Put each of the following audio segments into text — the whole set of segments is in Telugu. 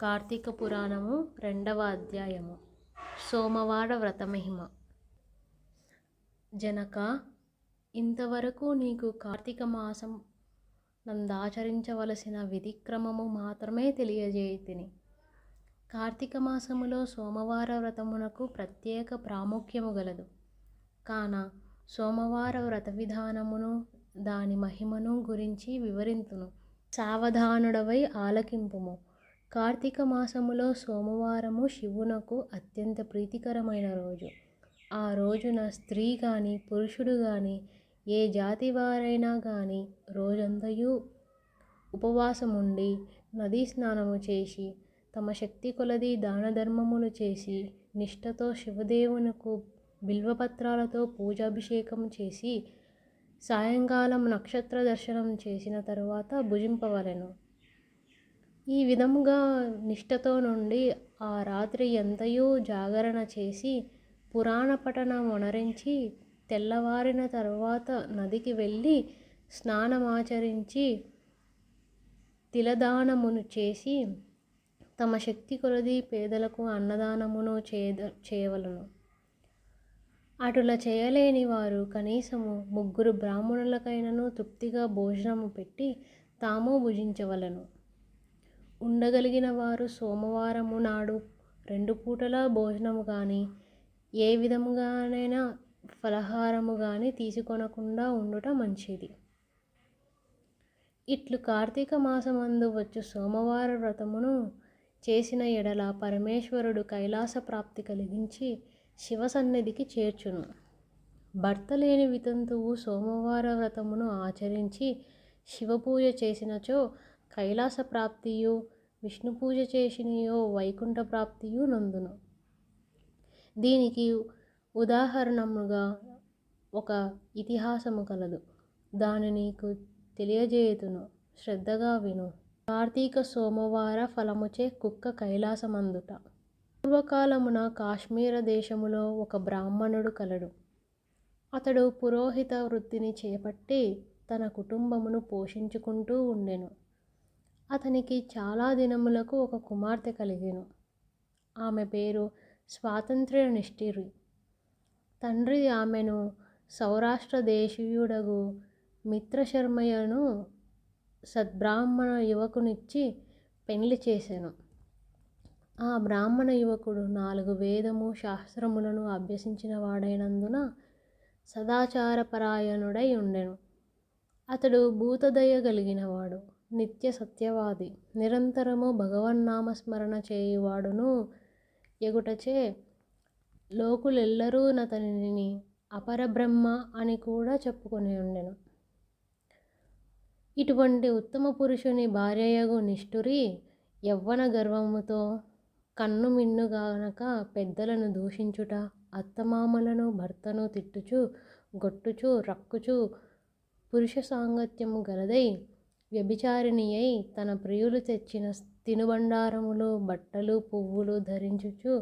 కార్తీక పురాణము రెండవ అధ్యాయము. సోమవార వ్రతమహిమ. జనక ఇంతవరకు నీకు కార్తీక మాసం నందాచరించవలసిన విధిక్రమము మాత్రమే తెలియజేయుతిని. కార్తీక మాసములో సోమవార వ్రతమునకు ప్రత్యేక ప్రాముఖ్యము గలదు. కాన సోమవార వ్రత విధానమును దాని మహిమను గురించి వివరింతును. సావధానుడవై ఆలకింపుము. కార్తీక మాసములో సోమవారము శివునకు అత్యంత ప్రీతికరమైన రోజు. ఆ రోజున స్త్రీ కానీ పురుషుడు కానీ ఏ జాతి వారైనా కానీ రోజంతయు ఉపవాసముండి నదీ స్నానము చేసి తమ శక్తి కొలది దాన ధర్మములు చేసి నిష్ఠతో శివదేవునకు బిల్వపత్రాలతో పూజాభిషేకం చేసి సాయంకాలం నక్షత్ర దర్శనం చేసిన తరువాత భుజింపవలెను. ఈ విధముగా నిష్ఠతో నుండి ఆ రాత్రి ఎంతయో జాగరణ చేసి పురాణ పఠనం వనరించి తెల్లవారిన తర్వాత నదికి వెళ్ళి స్నానమాచరించి తిలదానమును చేసి తమ శక్తి కొలది పేదలకు అన్నదానమును చేద చేయవలను. అటుల చేయలేని వారు కనీసము ముగ్గురు బ్రాహ్మణులకైనను తృప్తిగా భోజనము పెట్టి తాము భుజించవలను. ఉండగలిగిన వారు సోమవారము నాడు రెండు పూటల భోజనము కానీ ఏ విధముగానైనా ఫలహారము కానీ తీసుకొనకుండా ఉండుట మంచిది. ఇట్లు కార్తీక మాసమందు వచ్చు సోమవార వ్రతమును చేసిన ఎడల పరమేశ్వరుడు కైలాస ప్రాప్తి కలిగించి శివ సన్నిధికి చేర్చును. భర్త లేని వితంతువు సోమవార వ్రతమును ఆచరించి శివపూజ చేసినచో కైలాస ప్రాప్తియు విష్ణు పూజ చేసినయో వైకుంఠ ప్రాప్తియు నందును. దీనికి ఉదాహరణముగా ఒక ఇతిహాసము కలదు. దాని నీకు తెలియజేయుతును శ్రద్ధగా విను. కార్తీక సోమవార ఫలముచే కుక్క కైలాసమందుట. పూర్వకాలమున కాశ్మీర దేశములో ఒక బ్రాహ్మణుడు కలడు. అతడు పురోహిత వృత్తిని చేపట్టి తన కుటుంబమును పోషించుకుంటూ ఉండెను. అతనికి చాలా దినములకు ఒక కుమార్తె కలిగెను. ఆమె పేరు స్వాతంత్ర్య నిష్ఠిరి తండ్రి ఆమెను సౌరాష్ట్ర దేశీయుడగు మిత్రశర్మయ్యను సద్బ్రాహ్మణ యువకునిచ్చి పెళ్ళి చేసెను. ఆ బ్రాహ్మణ యువకుడు నాలుగు వేదము శాస్త్రములను అభ్యసించిన వాడైనందున సదాచారపరాయణుడై ఉండెను. అతడు భూతదయ కలిగినవాడు. నిత్య సత్యవాది. నిరంతరము భగవన్నామస్మరణ చేయువాడును ఎగుటచే లోకులెల్లరూ నతనిని అపరబ్రహ్మ అని కూడా చెప్పుకొని ఉండెను. ఇటువంటి ఉత్తమ పురుషుని భార్యయగు నిష్ఠురి యవ్వన గర్వముతో కన్ను మిన్నుగానక పెద్దలను దూషించుట అత్తమామలను భర్తను తిట్టుచు గొట్టుచు రక్కుచు పురుష సాంగత్యము గలదై వ్యభిచారిణి అయి తన ప్రియులు తెచ్చిన తినుబండారములు బట్టలు పువ్వులు ధరించుచు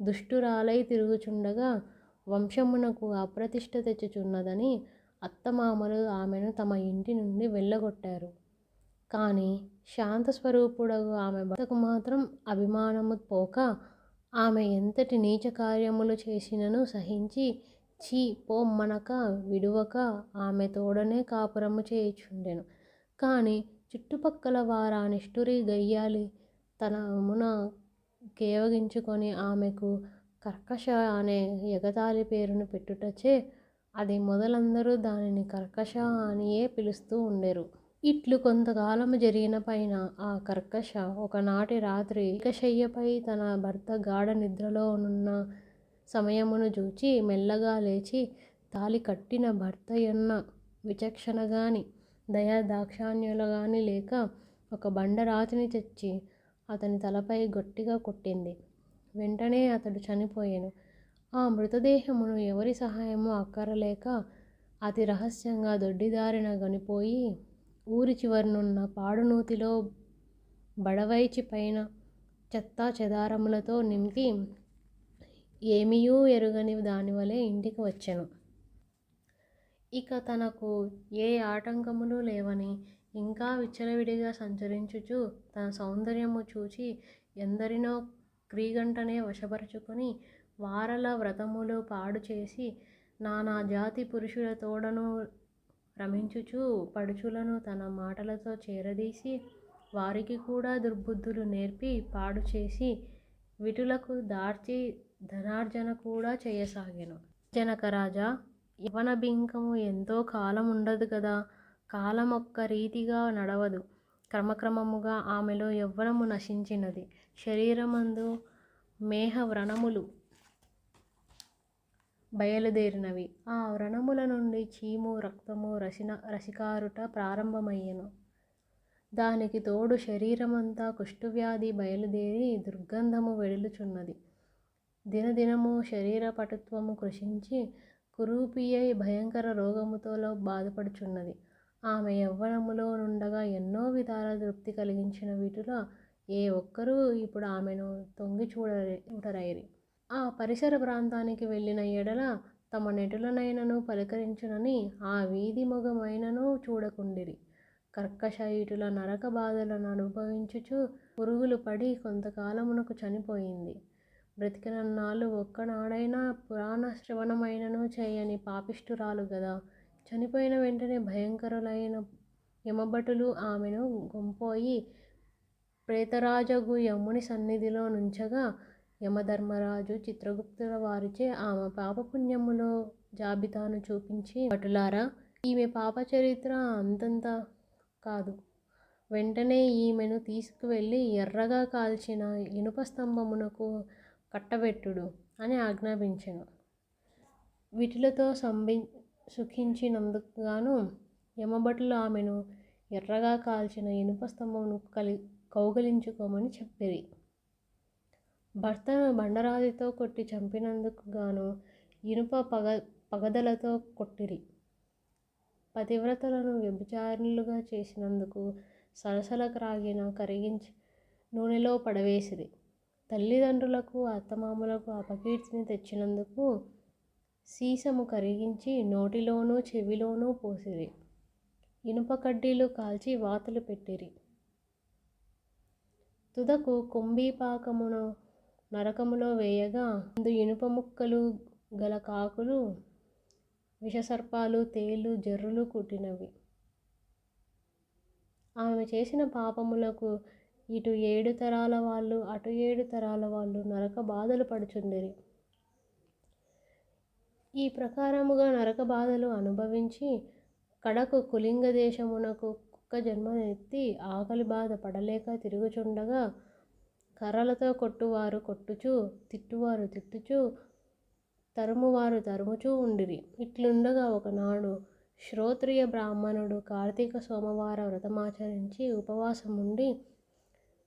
దుష్టురాలై తిరుగుచుండగా వంశమునకు అప్రతిష్ట తెచ్చుచున్నదని అత్తమామలు ఆమెను తమ ఇంటి నుండి వెళ్ళగొట్టారు. కానీ శాంత స్వరూపుడగు ఆమె భర్తకు మాత్రం అభిమానము పోక ఆమె ఎంతటి నీచ కార్యములు చేసినను సహించి చీ పొమ్మనక విడువక ఆమె తోడనే కాపురము చేయుచుండెను. కానీ చుట్టుపక్కల వారా నిష్ఠురి గయ్యాలి. తనమున కేవగించుకొని ఆమెకు కర్కశ అనే ఎగతాళి పేరును పెట్టుటచే అది మొదలందరూ దానిని కర్కశ అనియే పిలుస్తూ ఉండెరు. ఇట్లు కొంతకాలము జరిగిన పైన ఆ కర్కశ ఒకనాటి రాత్రి ఏకశయ్యపై తన భర్త గాఢ నిద్రలో నున్న సమయమును చూచి మెల్లగా లేచి తాలి కట్టిన భర్త ఎన్న విచక్షణ గాని దయా దాక్షాణ్యులుగాని లేక ఒక బండరాతిని తెచ్చి అతని తలపై గట్టిగా కొట్టింది. వెంటనే అతడు చనిపోయాను. ఆ మృతదేహమును ఎవరి సహాయము అక్కరలేక అతి రహస్యంగా దొడ్డిదారిన గనిపోయి ఊరి చివరనున్న పాడునూతిలో బడవైచి పైన చెత్తా చెదారములతో నింపి ఏమీయూ ఎరుగని దానివలే ఇంటికి వచ్చాను. ఇక తనకు ఏ ఆటంకములు లేవని ఇంకా విచ్చలవిడిగా సంచరించుచు తన సౌందర్యము చూచి ఎందరినో క్రీగంటనే వశపరుచుకొని వారల వ్రతములు పాడు చేసి నానా జాతి పురుషుల తోడను రమించుచు పడుచులను తన మాటలతో చేరదీసి వారికి కూడా దుర్బుద్ధులు నేర్పి పాడు చేసి విటులకు దార్చి ధనార్జన కూడా చేయసాగాను. జనకరాజా యవన బింకము ఎంతో కాలం ఉండదు కదా కాలం ఒక్క రీతిగా నడవదు. క్రమక్రమముగా ఆమెలో యవ్వనము నశించినది. శరీరమందు మేహ వ్రణములు బయలుదేరినవి. ఆ వ్రణముల నుండి చీము రక్తము రసిన రసికారుట ప్రారంభమయ్యెను. దానికి తోడు శరీరమంతా కుష్ఠవ్యాధి బయలుదేరి దుర్గంధము వెడులుచున్నది దినదినము శరీర పటుత్వము కృషించి కురూపియై భయంకర రోగముతోలో బాధపడుచున్నది. ఆమె యవ్వనములో నుండగా ఎన్నో విధాల తృప్తి కలిగించిన వీటిలో ఏ ఒక్కరూ ఇప్పుడు ఆమెను తొంగి చూడరే చూడరైరి. ఆ పరిసర ప్రాంతానికి వెళ్ళిన ఎడల తమ నెటులనైనను పలకరించునని ఆ వీధి మొగమైనను చూడకుండిరి. కర్కశయుటుల నరక బాధలను అనుభవించుచు పురుగులు పడి కొంతకాలమునకు చనిపోయింది. బ్రతికినన్నాళ్ళు ఒక్కనాడైనా పురాణ శ్రవణమైనను చేయని పాపిష్ఠురాలు గదా. చనిపోయిన వెంటనే భయంకరులైన యమభటులు ఆమెను గుంపోయి ప్రేతరాజగు యముని సన్నిధిలో నుంచగా యమధర్మరాజు చిత్రగుప్తుల వారిచే ఆమె పాపపుణ్యములో జాబితాను చూపించి భటులారా ఈమె పాప చరిత్ర అంతంత కాదు. వెంటనే ఈమెను తీసుకువెళ్ళి ఎర్రగా కాల్చిన ఇనుప స్తంభమునకు కట్టబెట్టుడు అని ఆజ్ఞాపించెను. వీటిలతో సంభి సుఖించినందుకు గాను యమభటులు ఆమెను ఎర్రగా కాల్చిన ఇనుప స్తంభమును కలి కౌగలించుకోమని చెప్పిరి. భర్తను బండరాజుతో కొట్టి చంపినందుకు గాను ఇనుప పగ పగదలతో కొట్టిరి. పతివ్రతలను వ్యభిచారులుగా చేసినందుకు సరసల క్రాగిన కరిగించి నూనెలో పడవేసిరి. తల్లిదండ్రులకు అత్తమామలకు అపకీర్తిని తెచ్చినందుకు సీసము కరిగించి నోటిలోనూ చెవిలోనూ పోసిరి. ఇనుప కడ్డీలు కాల్చి వాతలు పెట్టిరి. తుదకు కుంభీపాకమును నరకములో వేయగా అందు ఇనుప ముక్కలు గల కాకులు విషసర్పాలు తేళ్ళు జర్రులు కుట్టినవి. ఆమె చేసిన పాపములకు ఇటు ఏడు తరాల వాళ్ళు అటు ఏడు తరాల వాళ్ళు నరక బాధలు పడుచుండిరి. ఈ ప్రకారముగా నరక బాధలు అనుభవించి కడకు కులింగ దేశమునకు కుక్క జన్మనెత్తి ఆకలి బాధ పడలేక తిరుగుచుండగా కర్రలతో కొట్టువారు కొట్టుచు తిట్టువారు తిట్టుచు తరుమువారు తరుముచూ ఉండిరి. ఇట్లుండగా ఒకనాడు శ్రోత్రియ బ్రాహ్మణుడు కార్తీక సోమవార వ్రతమాచరించి ఉపవాసం ఉండి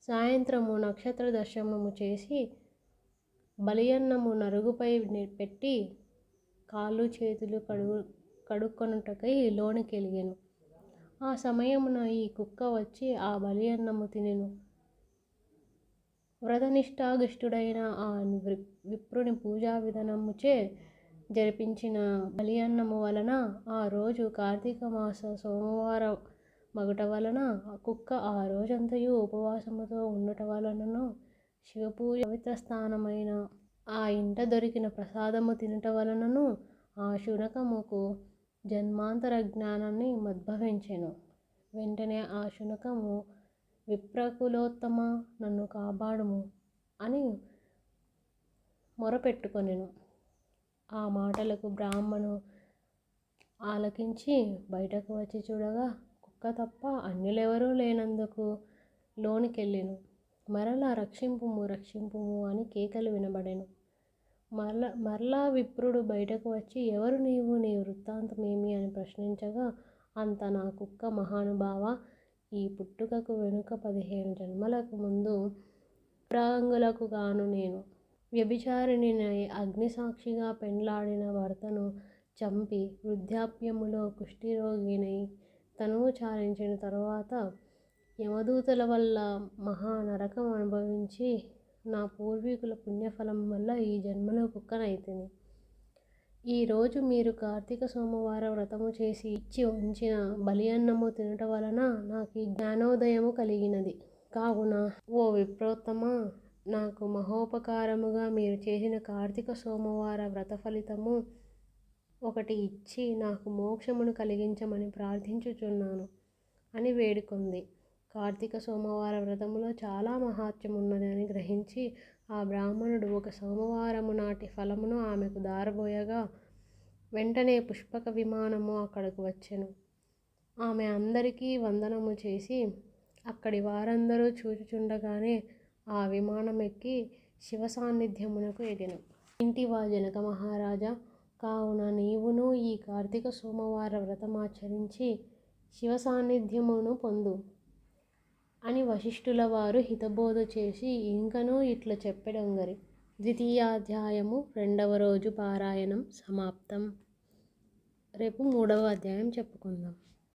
సాయంత్రము నక్షత్ర దర్శనము చేసి బలియన్నము నరుగుపై పెట్టి కాళ్ళు చేతులు కడుగు కడుక్కొనుటకై లోనికెలిగెను. ఆ సమయమున ఈ కుక్క వచ్చి ఆ బలి అన్నము తినెను. వ్రతనిష్టాగిష్టుడైన ఆ విప్రుని పూజా విధానముచే జరిపించిన బలియన్నము వలన ఆ రోజు కార్తీక మాస సోమవారం మగుట వలన ఆ కుక్క ఆ రోజంతయు ఉపవాసముతో ఉండుట వలనను శివపూజ పవిత్ర స్థానమైన ఆ ఇంట దొరికిన ప్రసాదము తినుట వలనను ఆ శునకముకు జన్మాంతర జ్ఞానాన్ని మద్భవించెను. వెంటనే ఆ శునకము విప్రకులోత్తమ నన్ను కాపాడుము అని మొరపెట్టుకొనెను. ఆ మాటలకు బ్రాహ్మణు ఆలకించి బయటకు వచ్చి చూడగా కుక్క తప్ప అన్యులెవరూ లేనందుకు లోనికెళ్ళెను. మరలా రక్షింపుము రక్షింపుము అని కేకలు వినబడెను. మరల మరలా విప్రుడు బయటకు వచ్చి ఎవరు నీవు? నీ వృత్తాంతమేమి? అని ప్రశ్నించగా అంత నా కుక్క మహానుభావ ఈ పుట్టుకకు వెనుక పదిహేను జన్మలకు ముందు ప్రాంగులకు గాను నేను. వ్యభిచారిణి అగ్నిసాక్షిగా పెండ్లాడిన భర్తను చంపి వృద్ధాప్యములో కుష్ఠిరోగినై తనువు చాలించిన తరువాత యమదూతల వల్ల మహా నరకం అనుభవించి నా పూర్వీకుల పుణ్యఫలం వల్ల ఈ జన్మలో కుక్కనైతుంది ఈరోజు మీరు కార్తీక సోమవార వ్రతము చేసి ఇచ్చి ఉంచిన బలి అన్నము తినటం వలన నాకు ఈ జ్ఞానోదయము కలిగినది. కావున ఓ విప్రోత్తమ నాకు మహోపకారముగా మీరు చేసిన కార్తీక సోమవార వ్రత ఫలితము ఒకటి ఇచ్చి నాకు మోక్షమును కలిగించమని ప్రార్థించుచున్నాను అని వేడుకొంది. కార్తీక సోమవార వ్రతములో చాలా మహాత్మ్యం ఉన్నదని గ్రహించి ఆ బ్రాహ్మణుడు ఒక సోమవారము నాటి ఫలమును ఆమెకు దారబోయగా వెంటనే పుష్పక విమానము అక్కడకు వచ్చెను. ఆమె అందరికీ వందనము చేసి అక్కడి వారందరూ చూచుచుండగానే ఆ విమానం ఎక్కి శివ సాన్నిధ్యమునకు ఎగెను. ఇంటివా జనక మహారాజా కావున నీవును ఈ కార్తీక సోమవార వ్రతమాచరించి శివ సాన్నిధ్యమును పొందు. అని వశిష్ఠుల వారు హితబోధ చేసి ఇంకనూ ఇట్లా చెప్పెడంగరి. ద్వితీయాధ్యాయము రెండవ రోజు పారాయణం సమాప్తం. రేపు మూడవ అధ్యాయం చెప్పుకుందాం.